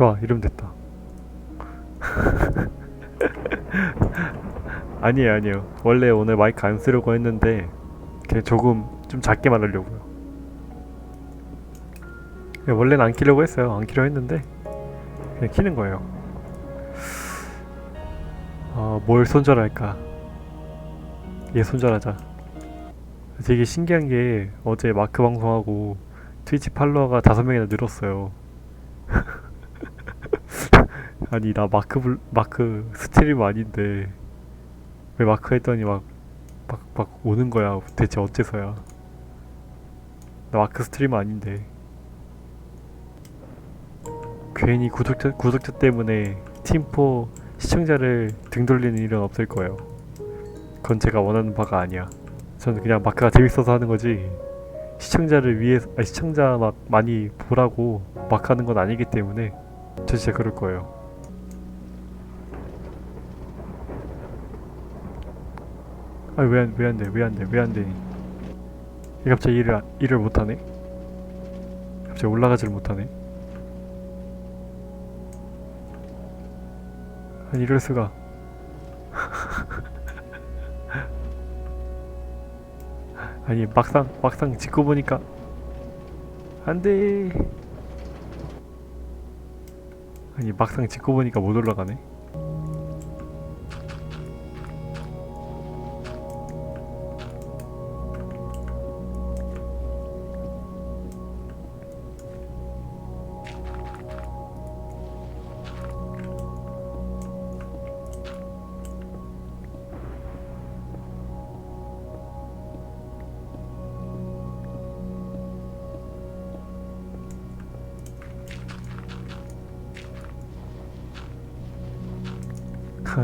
좋아 이러면 됐다. 아니에요 아니에요. 원래 오늘 마이크 안 쓰려고 했는데 그냥 조금 좀 작게 말하려고요. 그냥 원래는 안 키려고 했어요. 안 키려 했는데 그냥 키는 거예요. 어, 뭘 손절할까? 얘 손절하자. 되게 신기한 게 어제 마크 방송하고 트위치 팔로워가 다섯 명이나 늘었어요 아니 나 마크 불, 마크 스트리머 아닌데 왜 마크 했더니 막 막 막 오는 거야. 대체 어째서야. 나 마크 스트리머 아닌데. 괜히 구독자 구독자 때문에 팀포 시청자를 등 돌리는 일은 없을 거예요. 그건 제가 원하는 바가 아니야. 저는 그냥 마크가 재밌어서 하는 거지. 시청자를 위해서 아니, 시청자 막 많이 보라고 막 하는 건 아니기 때문에 저 진짜 그럴 거예요 아 왜 안 왜 안 돼? 왜 안 돼? 왜안 되니? 얘 갑자기 일을 안- 일을 못 하네? 갑자기 올라가지를 못하네? 아니 이럴 수가. 아니 막상 막상 짓고 보니까 안돼. 아니 막상 짓고 보니까 못 올라가네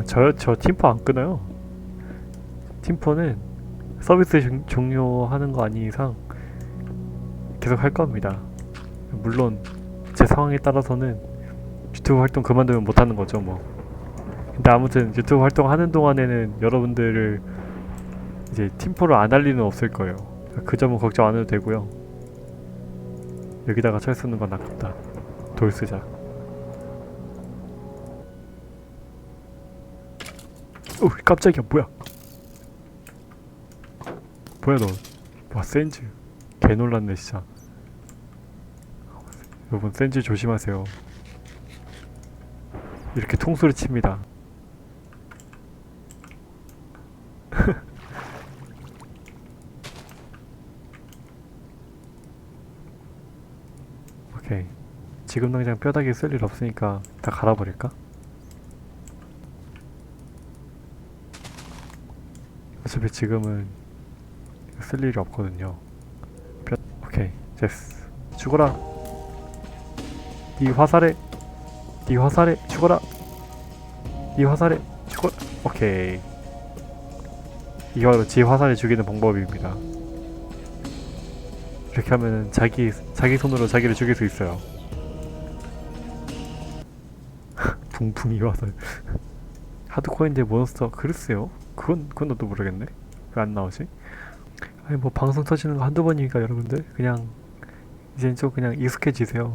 저, 저 팀포 안 끊어요. 팀포는 서비스 종, 종료하는 거 아닌 이상 계속 할 겁니다. 물론 제 상황에 따라서는 유튜브 활동 그만두면 못 하는 거죠, 뭐. 근데 아무튼 유튜브 활동 하는 동안에는 여러분들을 이제 팀포를 안 할 리는 없을 거예요. 그 점은 걱정 안 해도 되고요. 여기다가 철 쓰는 건 아깝다. 돌 쓰자. 오 깜짝이야. 뭐야? 뭐야 너와 센즈. 개 놀랐네 진짜. 여러분 센즈 조심하세요. 이렇게 통수를 칩니다. 오케이. 지금 당장 뼈다귀 쓸 일 없으니까 다 갈아버릴까? 어차피 지금은 쓸 일이 없거든요. 뼈, 오케이, 됐어. 죽어라. 네 화살에, 네 화살에 죽어라. 네 화살에 죽어. 오케이. 이게 바로 지 화살에 죽이는 방법입니다. 이렇게 하면은 자기 자기 손으로 자기를 죽일 수 있어요. 붕붕이 화살. 하드코어인데 몬스터 글쎄요. 그건 그건 나도 모르겠네. 왜 안 나오지? 아니 뭐 방송 터지는 거 한두 번이니까 여러분들 그냥 이젠 좀 그냥 익숙해지세요.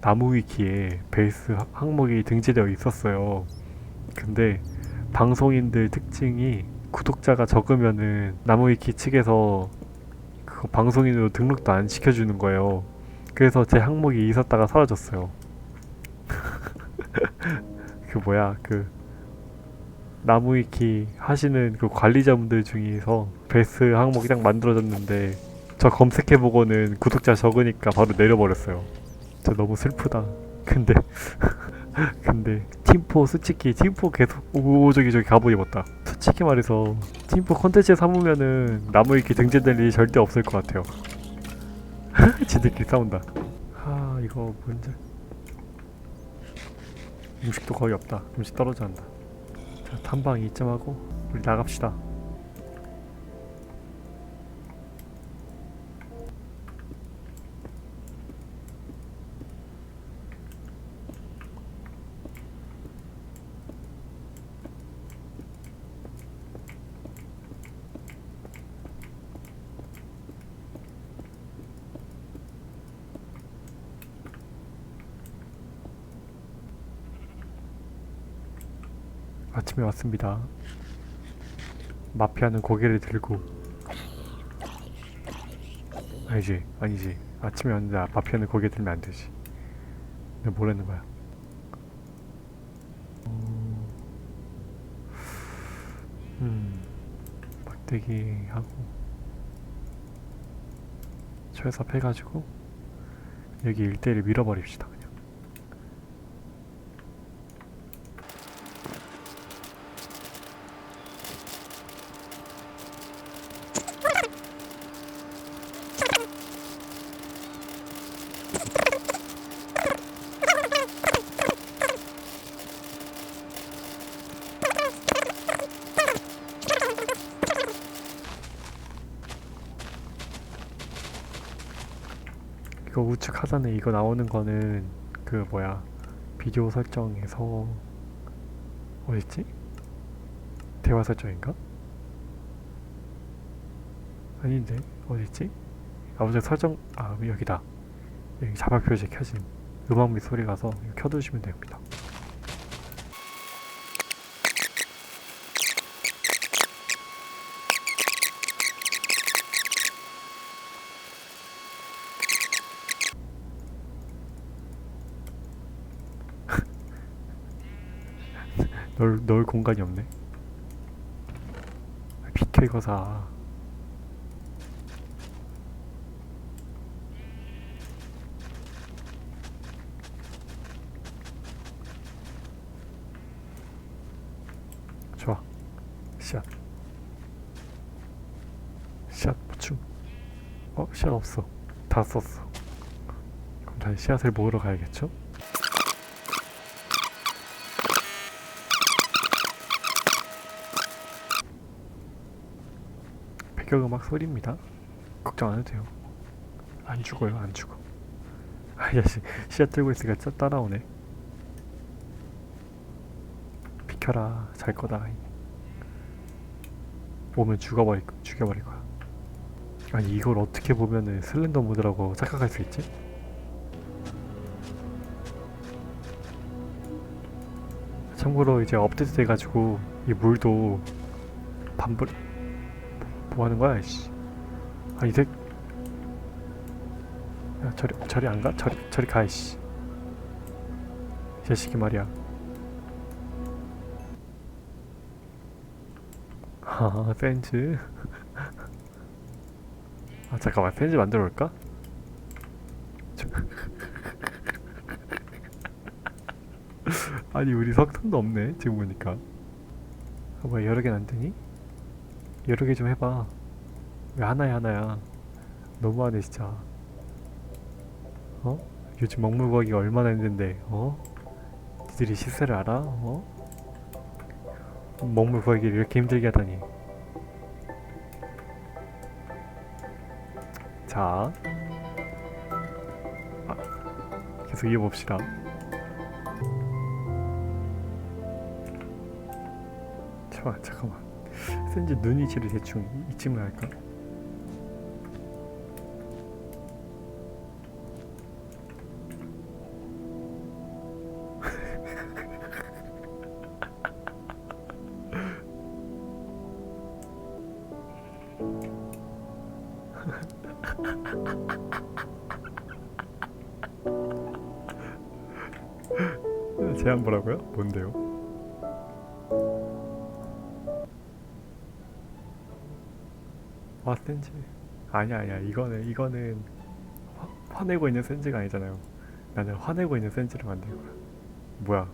나무 위키에 베이스 하- 항목이 등재되어 있었어요. 근데 방송인들 특징이 구독자가 적으면은 나무 위키 측에서 그거 방송인으로 등록도 안 시켜주는 거예요. 그래서 제 항목이 있었다가 사라졌어요. 그 뭐야 그 나무위키 하시는 그 관리자분들 중에서 베스트 항목이 딱 만들어졌는데 저 검색해보고는 구독자 적으니까 바로 내려버렸어요. 저 너무 슬프다. 근데 근데 팀포 솔직히 팀포 계속 오 저기 저기 입었다. 솔직히 말해서 팀포 컨텐츠에 삼으면은 나무위키 등재될 일이 절대 없을 것 같아요. 지들끼리 싸운다. 아 이거 문제. 음식도 거의 없다. 음식 떨어져 한다. 자, 탐방 이점하고 우리 나갑시다. 아침에 왔습니다. 마피아는 고개를 들고 아니지 아니지 아침에 왔는데 아- 마피아는 고개 들면 안 되지. 내가 뭐라는 거야? 어, 음 막대기 하고 철사 패가지고 여기 일대를 밀어버립시다 이거 우측 하단에 이거 나오는 거는 그 뭐야 비디오 설정에서 어딨지? 대화 설정인가? 아닌데 어딨지? 아무튼 설정 아 여기다 여기 자막 표시 켜짐 음악 및 소리 가서 켜두시면 됩니다 넣을, 넣을 공간이 없네. 비켜 이거 사. 좋아. 샷. 샷 보충 어? 샷 없어. 다 썼어. 그럼 다시 샷을 모으러 가야겠죠? 배경음악 소리입니다. 걱정 안 해도 돼요. 안 죽어요, 안 죽어. 아, 야씨, 씨앗 들고 있으니까 짜- 따라오네. 비켜라, 잘 거다. 오면 죽어버릴, 거- 죽여버릴 거야. 아니, 이걸 어떻게 보면은 슬렌더 모드라고 착각할 수 있지? 참고로 이제 업데이트 돼가지고 이 물도 반불 뭐 하는 거야, 씨. 아, 이 새. 야, 저리, 저리 안 가? 저리, 저리 가, 씨. 이 자식이 말이야. 아, 샌즈. 아, 잠깐만, 샌즈 만들어 볼까? 저- 아니, 우리 석탄도 없네, 지금 보니까. 아, 뭐야, 여러 개는 안 되니? 여러 개 좀 해봐. 왜 하나야 하나야? 너무하네 진짜. 어? 요즘 먹물 구하기가 얼마나 힘든데, 어? 니들이 시세를 알아? 어? 먹물 구하기를 이렇게 힘들게 하다니. 자, 아, 계속 이어봅시다. 잠깐, 잠깐만. 센지 눈 위치를 대충 이- 이쯤을 할까? 제안 뭐라고요? 뭔데요? 와 센즈 아니야 아니야 이거는 이거는 화, 화내고 있는 센즈가 아니잖아요 나는 화내고 있는 센즈를 만든 거야 뭐야